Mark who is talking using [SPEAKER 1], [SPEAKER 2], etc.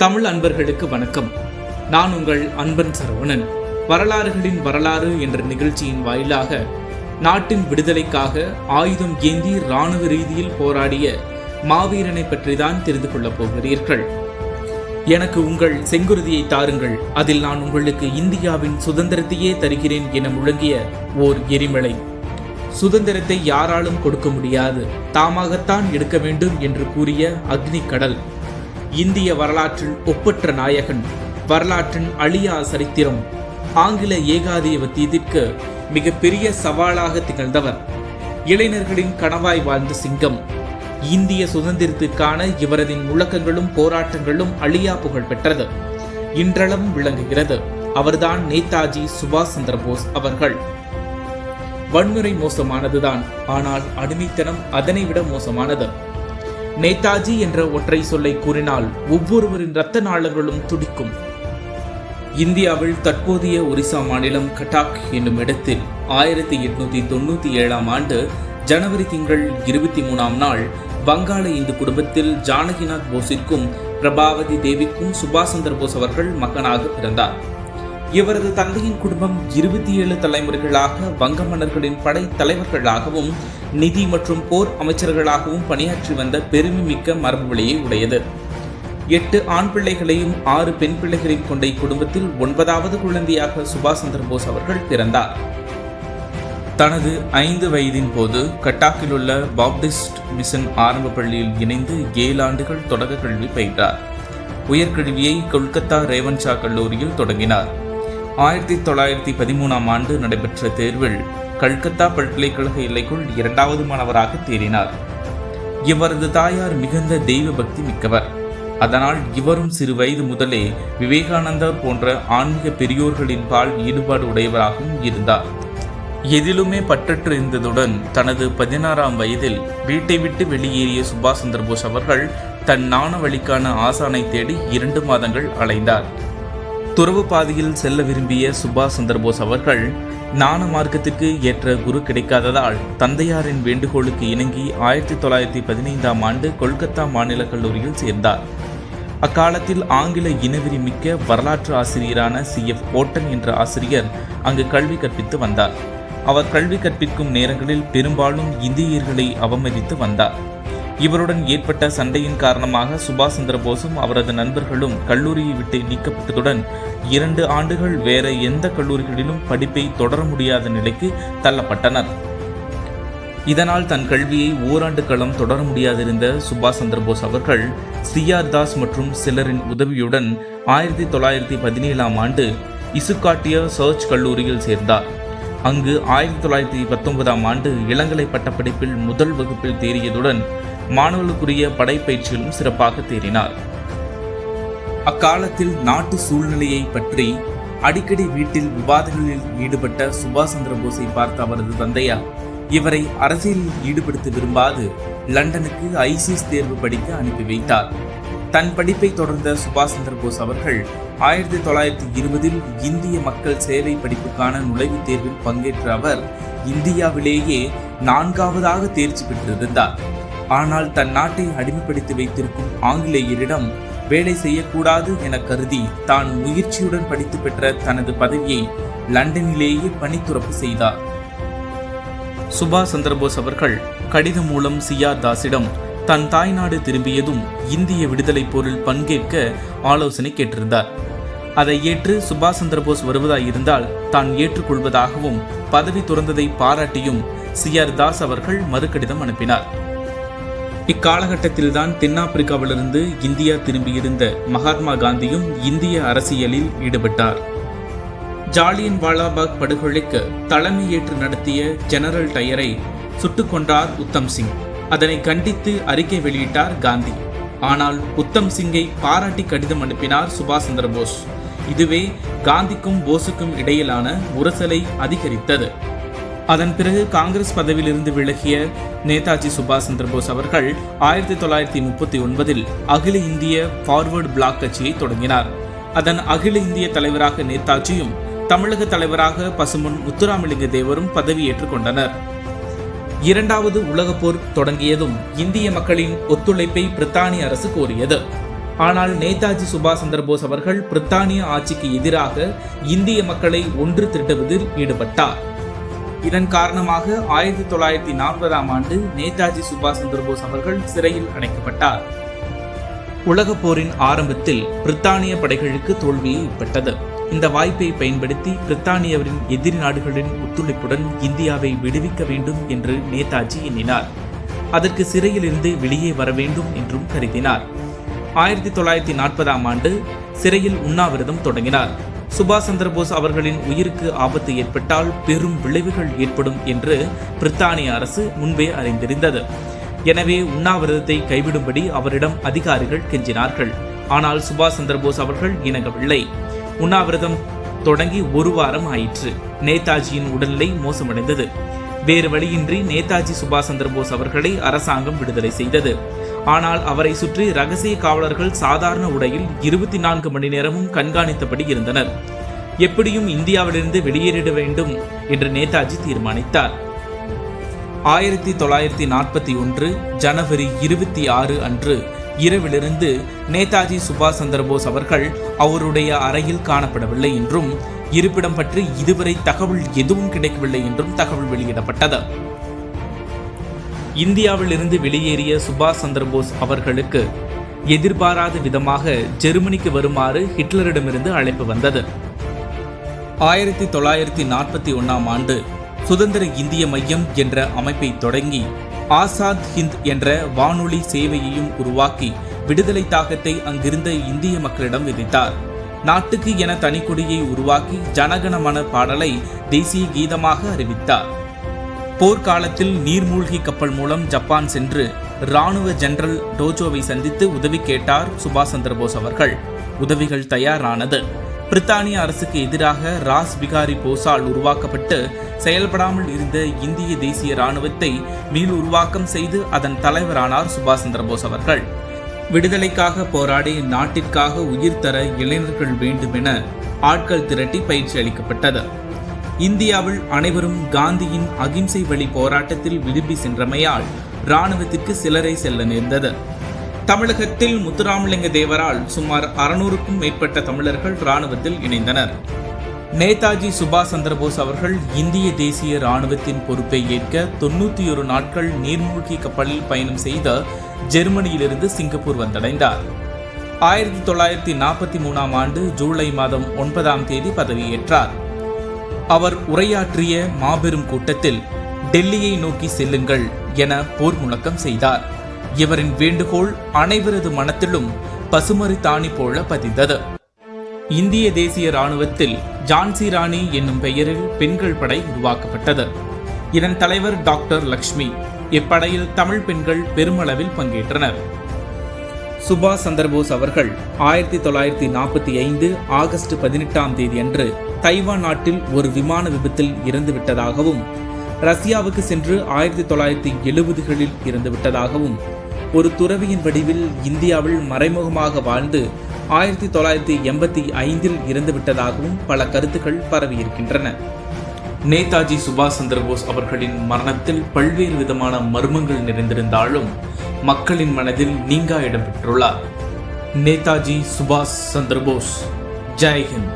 [SPEAKER 1] தமிழ் அன்பர்களுக்கு வணக்கம். நான் உங்கள் அன்பன் சரவணன். வரலாறுகளின் வரலாறு என்ற நிகழ்ச்சியின் வாயிலாக நாட்டின் விடுதலைக்காக ஆயுதம் ஏந்தி இராணுவ ரீதியில் போராடிய மாவீரனை பற்றி தான் தெரிந்து கொள்ளப் போகிறீர்கள். எனக்கு உங்கள் செங்குருதியை தாருங்கள். அதில் நான் உங்களுக்கு இந்தியாவின் சுதந்திரத்தையே தருகிறேன் என முழங்கிய ஓர் எரிமலை. சுதந்திரத்தை யாராலும் கொடுக்க முடியாது. தாமாகத்தான் எடுக்க வேண்டும் என்று கூறிய அக்னி கடல் இந்திய வரலாற்றில் ஒப்பற்ற நாயகன் வரலாற்றின் அழியா சரித்திரம் ஆங்கில ஏகாதிபத்தியத்திற்கு மிகப்பெரிய சவாலாக திகழ்ந்தவர். இளைஞர்களின் கனவாய் வாழ்ந்த சிங்கம் இந்திய சுதந்திரத்திற்கான இவரது முழக்கங்களும் போராட்டங்களும் அழியா புகழ் பெற்றது. இன்றளவும் விளங்குகிறது அவர்தான் நேதாஜி சுபாஷ் சந்திர போஸ் அவர்கள். வன்முறை மோசமானதுதான் ஆனால் அடிமைத்தனம் அதனை விட மோசமானது. நேதாஜி என்ற ஒற்றை சொல்லை கூறினால் ஒவ்வொருவரின் இரத்த நாளங்களும் துடிக்கும். இந்தியாவில் தற்போதைய ஒரிசா மாநிலம் கட்டாக் என்னும் இடத்தில் ஆயிரத்தி எட்நூத்தி தொண்ணூத்தி ஏழாம் ஆண்டு ஜனவரி திங்கள் இருபத்தி மூணாம் நாள் வங்காள இந்து குடும்பத்தில் ஜானகிநாத் போஸிற்கும் பிரபாவதி தேவிக்கும் சுபாஷ் சந்திர போஸ் அவர்கள் மகனாக பிறந்தார். இவரது தந்தையின் குடும்பம் இருபத்தி ஏழு தலைமுறைகளாக வங்க மன்னர்களின் படை தலைவர்களாகவும் நிதி மற்றும் போர் அமைச்சர்களாகவும் பணியாற்றி வந்த பெருமை மிக்க உடையது. எட்டு ஆண் பிள்ளைகளையும் ஆறு பெண் பிள்ளைகளையும் கொண்ட இக்குடும்பத்தில் ஒன்பதாவது குழந்தையாக சுபாஷ் சந்திரபோஸ் அவர்கள் பிறந்தார். தனது ஐந்து வயதின் போது கட்டாக்கில் உள்ள பாப்டிஸ்ட் மிஷன் ஆரம்ப பள்ளியில் இணைந்து ஏழு ஆண்டுகள் தொடக்க கல்வி பயின்றார். உயர்கல்வியை கொல்கத்தா ரேவன்ஷா கல்லூரியில் தொடங்கினார். ஆயிரத்தி தொள்ளாயிரத்தி பதிமூணாம் ஆண்டு நடைபெற்ற தேர்வில் கல்கத்தா பல்கலைக்கழக எல்லைக்குள் இரண்டாவது மாணவராக தேறினார். இவரது தாயார் மிகுந்த தெய்வ பக்தி மிக்கவர். அதனால் இவரும் சிறு வயது முதலே விவேகானந்தர் போன்ற ஆன்மீக பெரியோர்களின் பால் ஈடுபாடு உடையவராகவும் இருந்தார். எதிலுமே பற்றற்று இருந்ததுடன் தனது பதினாறாம் வயதில் வீட்டை விட்டு வெளியேறிய சுபாஷ் சந்திரபோஸ் அவர்கள் தன் நாண வழிக்கான ஆசானை தேடி இரண்டு மாதங்கள் அலைந்தார். துறவு பாதையில் செல்ல விரும்பிய சுபாஷ் சந்திரபோஸ் அவர்கள் ஞான மார்க்கத்துக்கு ஏற்ற குரு கிடைக்காததால் தந்தையாரின் வேண்டுகோளுக்கு இணங்கி ஆயிரத்தி தொள்ளாயிரத்தி பதினைந்தாம் ஆண்டு கொல்கத்தா மாநில கல்லூரியில் சேர்ந்தார். அக்காலத்தில் ஆங்கில இனவெறி மிக்க வரலாற்று ஆசிரியரான சி. எஃப். ஓட்டன் என்ற ஆசிரியர் அங்கு கல்வி கற்பித்து வந்தார். அவர் கல்வி கற்பிக்கும் நேரங்களில் பெரும்பாலும் இந்தியர்களை அவமதித்து வந்தார். இவருடன் ஏற்பட்ட சண்டையின் காரணமாக சுபாஷ் சந்திர போஸும் அவரது நண்பர்களும் கல்லூரியை விட்டு நீக்கப்பட்டதுடன் இரண்டு ஆண்டுகள் வேற எந்த கல்லூரிகளிலும் படிப்பை தொடர முடியாத நிலைக்கு தள்ளப்பட்டனர். இதனால் தன் கல்வியை ஓராண்டு காலம் தொடர முடியாதிருந்த சுபாஷ் சந்திரபோஸ் அவர்கள் சிஆர் தாஸ் மற்றும் சிலரின் உதவியுடன் ஆயிரத்தி தொள்ளாயிரத்தி பதினேழாம் ஆண்டு இசுக்காட்டிய சர்ச் கல்லூரியில் சேர்ந்தார். அங்கு ஆயிரத்தி தொள்ளாயிரத்தி பத்தொன்பதாம் ஆண்டு இளங்கலை பட்டப்படிப்பில் முதல் வகுப்பில் தேறியதுடன் மாணவர்களுக்குரிய படைப்பயிற்சியிலும் சிறப்பாக தேறினார். அக்காலத்தில் நாட்டு சூழ்நிலையை பற்றி அடிக்கடி வீட்டில் விவாதங்களில் ஈடுபட்ட சுபாஷ் சந்திர போஸை பார்த்த அவரது தந்தையார் இவரை அரசியலில் ஈடுபடுத்த விரும்பாது லண்டனுக்கு ஐசிஎஸ் தேர்வு படிக்க அனுப்பி வைத்தார். தன் படிப்பை தொடர்ந்த சுபாஷ் சந்திர போஸ் அவர்கள் ஆயிரத்தி தொள்ளாயிரத்தி இருபதில் இந்திய மக்கள் சேவை படிப்புக்கான நுழைவுத் தேர்வில் பங்கேற்ற அவர் இந்தியாவிலேயே நான்காவதாக தேர்ச்சி பெற்றிருந்தார். ஆனால் தன் நாட்டை அடிமைப்படுத்தி வைத்திருக்கும் ஆங்கிலேயரிடம் வேலை செய்யக்கூடாது என கருதி தான் முயற்சியுடன் படித்து பெற்ற தனது பதவியை லண்டனிலேயே பணித்துறப்பு செய்தார். சுபாஷ் சந்திரபோஸ் அவர்கள் கடிதம் மூலம் சிஆர் தாஸிடம் தன் தாய்நாடு திரும்பியதும் இந்திய விடுதலை போரில் பங்கேற்க ஆலோசனை கேட்டிருந்தார். அதை ஏற்று சுபாஷ் சந்திரபோஸ் வருவதாயிருந்தால் தான் ஏற்றுக்கொள்வதாகவும் பதவி துறந்ததை பாராட்டியும் சிஆர் தாஸ் அவர்கள் மறுகடிதம் அனுப்பினார். இக்காலகட்டத்தில்தான் தென்னாப்பிரிக்காவிலிருந்து இந்தியா திரும்பியிருந்த மகாத்மா காந்தியும் இந்திய அரசியலில் ஈடுபட்டார். ஜாலியன் வாலாபாக் படுகொலைக்கு தலைமையேற்று நடத்திய ஜெனரல் டயரை சுட்டுக் கொன்றார் உத்தம் சிங். அதனை கண்டித்து அறிக்கை வெளியிட்டார் காந்தி. ஆனால் உத்தம் சிங்கை பாராட்டி கடிதம் அனுப்பினார் சுபாஷ் சந்திர போஸ். இதுவே காந்திக்கும் போஸுக்கும் இடையிலான உரசலை அதிகரித்தது. அதன் பிறகு காங்கிரஸ் பதவியிலிருந்து விலகிய நேதாஜி சுபாஷ் சந்திரபோஸ் அவர்கள் ஆயிரத்தி தொள்ளாயிரத்தி முப்பத்தி ஒன்பதில் அகில இந்திய ஃபார்வர்டு பிளாக் கட்சியை தொடங்கினார். அதன் அகில இந்திய தலைவராக நேதாஜியும் தமிழக தலைவராக பசுமன் முத்துராமலிங்க தேவரும் பதவியேற்றுக் கொண்டனர். இரண்டாவது உலகப் போர் தொடங்கியதும் இந்திய மக்களின் ஒத்துழைப்பை பிரித்தானிய அரசு கோரியது. ஆனால் நேதாஜி சுபாஷ் சந்திரபோஸ் அவர்கள் பிரித்தானிய ஆட்சிக்கு எதிராக இந்திய மக்களை ஒன்று திரட்டுவதில் ஈடுபட்டார். இதன் காரணமாக ஆயிரத்தி தொள்ளாயிரத்தி நாற்பதாம் ஆண்டு நேதாஜி சுபாஷ் சந்திரபோஸ் அவர்கள் சிறையில் அடைக்கப்பட்டார். உலகப் போரின் ஆரம்பத்தில் பிரித்தானிய படைகளுக்கு தோல்வியை ஏற்பட்டது. இந்த வாய்ப்பை பயன்படுத்தி பிரித்தானியவரின் எதிரி நாடுகளின் ஒத்துழைப்புடன் இந்தியாவை விடுவிக்க வேண்டும் என்று நேதாஜி எண்ணினார். அதற்கு சிறையிலிருந்து வெளியே வர வேண்டும் என்றும் கருதினார். ஆயிரத்தி தொள்ளாயிரத்தி நாற்பதாம் ஆண்டு சிறையில் உண்ணாவிரதம் தொடங்கினார். சுபாஷ் சந்திரபோஸ் அவர்களின் உயிருக்கு ஆபத்து ஏற்பட்டால் பெரும் விளைவுகள் ஏற்படும் என்று பிரித்தானிய அரசு முன்பே அறிந்திருந்தது. எனவே உண்ணாவிரதத்தை கைவிடும்படி அவரிடம் அதிகாரிகள் கெஞ்சினார்கள். ஆனால் சுபாஷ் சந்திரபோஸ் அவர்கள் இணங்கவில்லை. உண்ணாவிரதம் தொடங்கி ஒரு வாரம் ஆயிற்று. நேதாஜியின் உடல்நிலை மோசமடைந்தது. வேறு வழியின்றி நேதாஜி சுபாஷ் சந்திரபோஸ் அவர்களை அரசாங்கம் விடுதலை செய்தது. ஆனால் அவரை சுற்றி ரகசிய காவலர்கள் சாதாரண உடையில் இருபத்தி நான்கு மணி நேரமும் கண்காணித்தபடி இருந்தனர். எப்படியும் இந்தியாவிலிருந்து வெளியேறிட வேண்டும் என்று நேதாஜி தீர்மானித்தார். ஆயிரத்தி தொள்ளாயிரத்தி நாற்பத்தி ஒன்று ஜனவரி இருபத்தி ஆறு அன்று இரவிலிருந்து நேதாஜி சுபாஷ் சந்திரபோஸ் அவர்கள் அவருடைய அறையில் காணப்படவில்லை என்றும் இருப்பிடம் பற்றி இதுவரை தகவல் எதுவும் கிடைக்கவில்லை என்றும் தகவல் வெளியிடப்பட்டது. இந்தியாவிலிருந்து வெளியேறிய சுபாஷ் சந்திரபோஸ் அவர்களுக்கு எதிர்பாராத விதமாக ஜெர்மனிக்கு வருமாறு ஹிட்லரிடமிருந்து அழைப்பு வந்தது. ஆயிரத்தி தொள்ளாயிரத்தி நாற்பத்தி ஒன்றாம் ஆண்டு சுதந்திர இந்திய மையம் என்ற அமைப்பை தொடங்கி ஆசாத் ஹிந்த் என்ற வானொலி சேவையையும் உருவாக்கி விடுதலை தாகத்தை அங்கிருந்த இந்திய மக்களிடம் விதித்தார். நாட்டுக்கு என தனிக்கொடியை உருவாக்கி ஜனகணமன பாடலை தேசிய கீதமாக அறிவித்தார். போர்க்காலத்தில் நீர்மூழ்கி கப்பல் மூலம் ஜப்பான் சென்று ராணுவ ஜெனரல் டோஜோவை சந்தித்து உதவி கேட்டார் சுபாஷ் சந்திரபோஸ் அவர்கள். உதவிகள் தயாரானது. பிரித்தானிய அரசுக்கு எதிராக ராஸ் பிகாரி போஸால் உருவாக்கப்பட்டு செயல்படாமல் இருந்த இந்திய தேசிய ராணுவத்தை மீள் உருவாக்கம் செய்து அதன் தலைவரானார் சுபாஷ் சந்திரபோஸ் அவர்கள். விடுதலைக்காக போராடி நாட்டிற்காக உயிர் தர இளைஞர்கள் வேண்டுமென ஆட்கள் திரட்டி பயிற்சி அளிக்கப்பட்டது. இந்தியாவில் அனைவரும் காந்தியின் அகிம்சை வழி போராட்டத்தில் விரும்பி சென்றமையால் இராணுவத்திற்கு சிலரை செல்ல நேர்ந்தது. தமிழகத்தில் முத்துராமலிங்க தேவரால் சுமார் அறுநூறுக்கும் மேற்பட்ட தமிழர்கள் இராணுவத்தில் இணைந்தனர். நேதாஜி சுபாஷ் சந்திரபோஸ் அவர்கள் இந்திய தேசிய இராணுவத்தின் பொறுப்பை ஏற்க தொண்ணூற்றி ஒரு நாட்கள் நீர்மூழ்கி கப்பலில் பயணம் செய்த ஜெர்மனியிலிருந்து சிங்கப்பூர் வந்தடைந்தார். ஆயிரத்தி தொள்ளாயிரத்தி நாற்பத்தி மூணாம் ஆண்டு ஜூலை மாதம் ஒன்பதாம் தேதி பதவியேற்றார். அவர் உரையாற்றிய மாபெரும் கூட்டத்தில் டெல்லியை நோக்கி செல்லுங்கள் என போர் முழக்கம் செய்தார். இவரின் வேண்டுகோள் அனைவரது மனத்திலும் பசுமரி தாணி போல பதிந்தது. இந்திய தேசிய ராணுவத்தில் ஜான்சி ராணி என்னும் பெயரில் பெண்கள் படை உருவாக்கப்பட்டது. இதன் தலைவர் டாக்டர் லக்ஷ்மி இப்படையில் தமிழ் பெண்கள் பெருமளவில் பங்கேற்றனர். சுபாஷ் சந்திரபோஸ் அவர்கள் ஆயிரத்தி தொள்ளாயிரத்தி நாற்பத்தி ஐந்து ஆகஸ்ட் பதினெட்டாம் தேதி அன்று தைவான் நாட்டில் ஒரு விமான விபத்தில் இறந்துவிட்டதாகவும் ரஷ்யாவுக்கு சென்று ஆயிரத்தி தொள்ளாயிரத்தி எழுபதுகளில் இறந்துவிட்டதாகவும் ஒரு துறவியின் வடிவில் இந்தியாவில் மறைமுகமாக வாழ்ந்து ஆயிரத்தி தொள்ளாயிரத்தி எண்பத்தி ஐந்தில் இறந்துவிட்டதாகவும் பல கருத்துக்கள் பரவியிருக்கின்றன. நேதாஜி சுபாஷ் சந்திரபோஸ் அவர்களின் மரணத்தில் பல்வேறு விதமான மர்மங்கள் நிறைந்திருந்தாலும் மக்களின் மனதில் நீங்கா இடம்பெற்றுள்ளார் நேதாஜி சுபாஷ் சந்திரபோஸ் ஜெய்ஹிந்த்